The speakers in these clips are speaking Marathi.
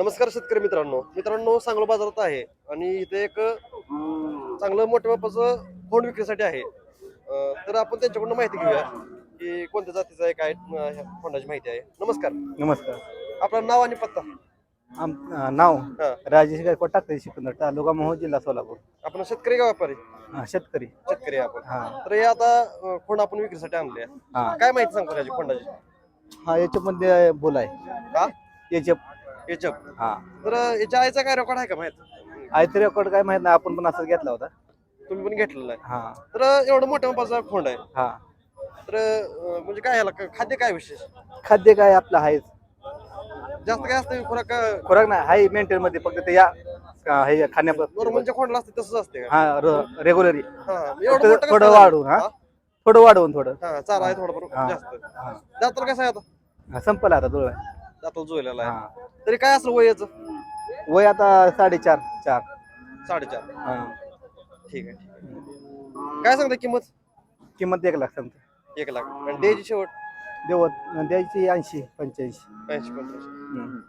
नमस्कार शेतकरी मित्रांनो. मित्रांनो सांगलो बाजारात आहे आणि इथे एक चांगलं मोठ्या मापाचं फोन विक्रीसाठी आहे. तर आपण त्यांच्याकडून माहिती घेऊया की कोणत्या जातीचं आहे काय अं, ह्या फोंडाची माहिती आहे. नमस्कार. नमस्कार. आपलं नाव आणि पत्ता. आम अं, नाव हा. राजेश गायकवाड टाकते शिकंदर तालुका मोहोळ जिल्हा सोलापूर. आपण शेतकरी का व्यापारी? हा, शेतकरी. शेतकरी आहे आपण. हा. तर हे आता अं, फोन आपण विक्रीसाठी आणले आहे. हा. काय माहिती सांगतो त्याची फोंडाची? हा याच्यामध्ये बोल आहे. हा याच्या याच्या हा. तर याच्या आईचा काय रेकॉर्ड आहे का माहीत? आयतं रेकॉर्ड काय माहीत नाही आपण पण असंच घेतला होता. तुम्ही पण घेतलेला आहे. हा. तर एवढं मोठ्या मापाचा फोंड आहे. हा. तर अं, म्हणजे काय ह्याला खाद्य काय विशेष? खाद्य काय आपलं आहेच जास्त काय असतं खुराक खुराक नाही हाय मेंटेन मध्ये फक्त ते या का- हे खाण्यावर नॉर्मलच्या खोंडला असते तसंच असते का? हा रेग्युलरी हा, एवढं मोठं थोडं वाढवून हा? थोडं वाढवून थोडं. हा चारा आहे थोडं बरोबर हा. जास्त. हा. दाताला कसं आहे आता? संपला आता दोळ दाताला जुळलेला आहे. हा. तरी काय असलं वय याचं? वय आता साडेचार चार. साडेचार. हा. ठीक आहे ठीक आहे. काय सांगता किंमत? किंमत एक लाख सांगतो. एक लाख. आणि द्यायची शेवट? देवत द्यायची ऐंशी पंच्याऐंशी. ऐंशी पंच्याऐंशी.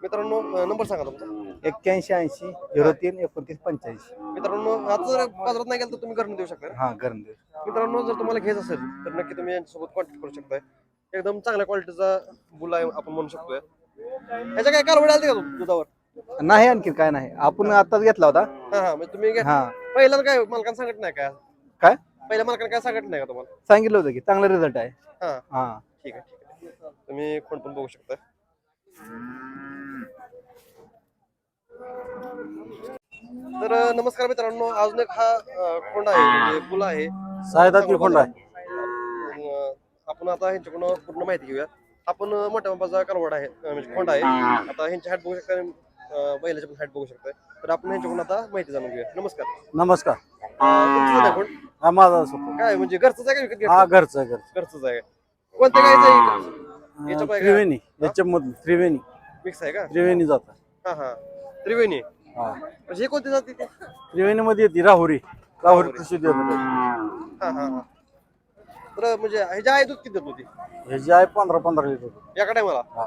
मित्रांनो अं, नंबर सांगा तुमचा. एक्क्याऐंशी ऐंशी झिरो तीन एकोणतीस पंच्याऐंशी. मित्रांनो आता जर बाजारात नाही गेलं तर तुम्ही घरून देऊ शकता हा गरम मित्रांनो जर तुम्हाला घ्यायचं असेल तर नक्की तुम्ही यांच्यासोबत कॉन्टॅक्ट करू शकताय. एकदम चांगल्या क्वालिटीचा बुल आहे आपण म्हणू शकतोय. ह्याच्या काय कालवड आली का दु- दुधावर नाही आणखी काय नाही. आपण आताच घेतला होता. हा हा म्हणजे तुम्ही. हा. काय मालकानं सांगत नाही का? काय? पहिल्या मालकानं काय सांगत नाही का तुम्हाला? सांगितलं होतं की चांगला रिझल्ट आहे. हा. हा. ठीक आहे ठीक आहे. तुम्ही कोण पण बघू शकता. तर अं, नमस्कार मित्रांनो अजून एक हा अं, खोंड आहे म्हणजे फुल आहे. खोंड आहे. अं, आपण आता ह्यांच्याकडून पूर्ण माहिती घेऊया. आपण मोठ्या मापाचा करवड आहे म्हणजे खोंड आहे. आता ह्यांची हाट बघू शकता बैलाची पण हाट बघू शकता तर आपण ह्यांच्याकडून आता माहिती जाणून घेऊया. नमस्कार. नमस्कार. तुमचं कोण? हा माझा काय म्हणजे आहे का विकत हा घेतलं घरचं आहे, घरचं. घरचंच आहे. कोणत्या गायचं आहे याच्या अं, पाय का? त्रिवेणी याच्यामधून त्रिवेणी. मिक्स आहे का? त्रिवेणी जात हा हा. त्रिवेणी. हा. म्हणजे हे कोणती जाती ते? त्रिवेणी मध्ये येते राहुरी. राहुरी कृषी देवता हा हा हा. तर म्हणजे ह्याच्या आई दूध किती देत होती? हे जे आहे पंधरा पंधरा लिटर एका टायमाला हा.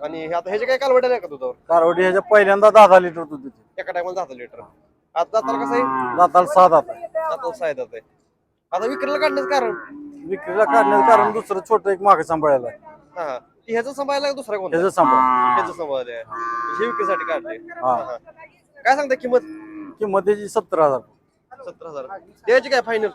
आणि हे आता ह्याचे काय कालवड आहे का दुधावर? कारवडी ह्याच्या पहिल्यांदा दहा लिटर दूध देते. एका टायमाला दहा लिटर. आता दाताला कसं आहे? दाताला सहा दात आहे. दाताला सहा दात आहे. आता विक्रीला काढण्याचं कारण? विक्रीला काढण्याचं कारण दुसरं छोटं एक मागे सांभाळायला. आहे हा. हा ती ह्याचं सांभाळायला का दुसरा कोणता? ह्याचं सांभाळ. ह्याचं सांभाळायला. आहे हे विक्रीसाठी काढले. हा. हा, हा. काय सांगता किंमत? किंमत त्याची सत्तर हजार. सत्तर हजार. द्यायची काय फायनल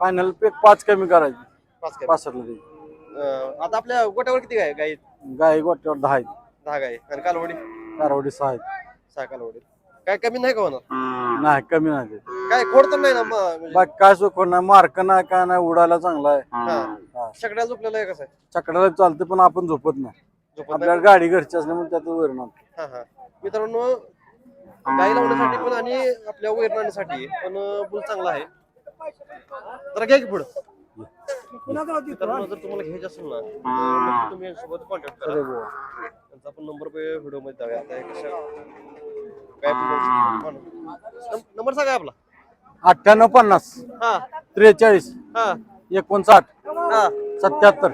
फायनल पे पाच कमी करायची. पाच काय पासष्टला द्यायची अं, आता आपल्या गोट्यावर किती गाय गाई गाय गोट्यावर दहा आहेत. दहा गाय आणि कालवडी? कारवडी सहा आहेत. सहा कालवडी काय कमी नाही का होणार? नाही कमी नाही देत. काय खोड तर नाही ना म- म्हणजे? बाकी काय सुख नाही. मार्क नाही काय नाही उडायला चांगला आहे. हा. हा. सगळ्या झोपलेलं आहे कसं आहे? चकडाला चालते पण आपण झोपत नाही. झोपत आपल्याला गाडी घरची असल्यामुळे त्यात वैरण आणतो. हा हा. मित्रांनो गाई लावण्यासाठी पण आणि आपल्या वैरणासाठी पण बुल चांगला आहे. जरा घ्या की पुढं. मित्रांनो जर तुम्हाला घ्यायचं असेल ना तर नक्की तुम्ही यांच्यासोबत कॉन्टॅक्ट करा. त्यांचा आपण नंबर व्हिडिओमध्ये द्यावे आता हे कसं काय नंबर सांगा आपला. अठ्ठ्याण्णव पन्नास. हा. त्रेचाळीस. हा. एकोणसाठ. हा. सत्याहत्तर.